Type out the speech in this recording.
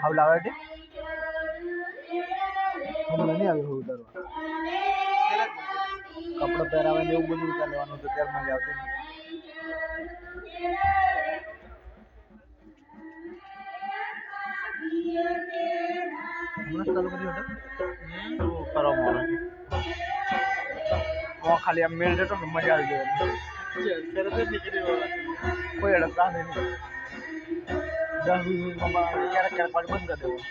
હાવ લાવે છે હમણાં નહીં આવે હું ઉતારવા. કપડો પહેરાવા ને એવું બધું ઉતાર લેવાનું તો ત્યારે મજા આવતી નહીં ચાલુ કર્યું હતું? શું કરવા ખાલી આમ મેળ જતો ને મજા આવી જાય કોઈ અડકતા નહીં. દસ મિનિટ ક્યારેક ક્યારેક પાણી બંધ કરી દેવું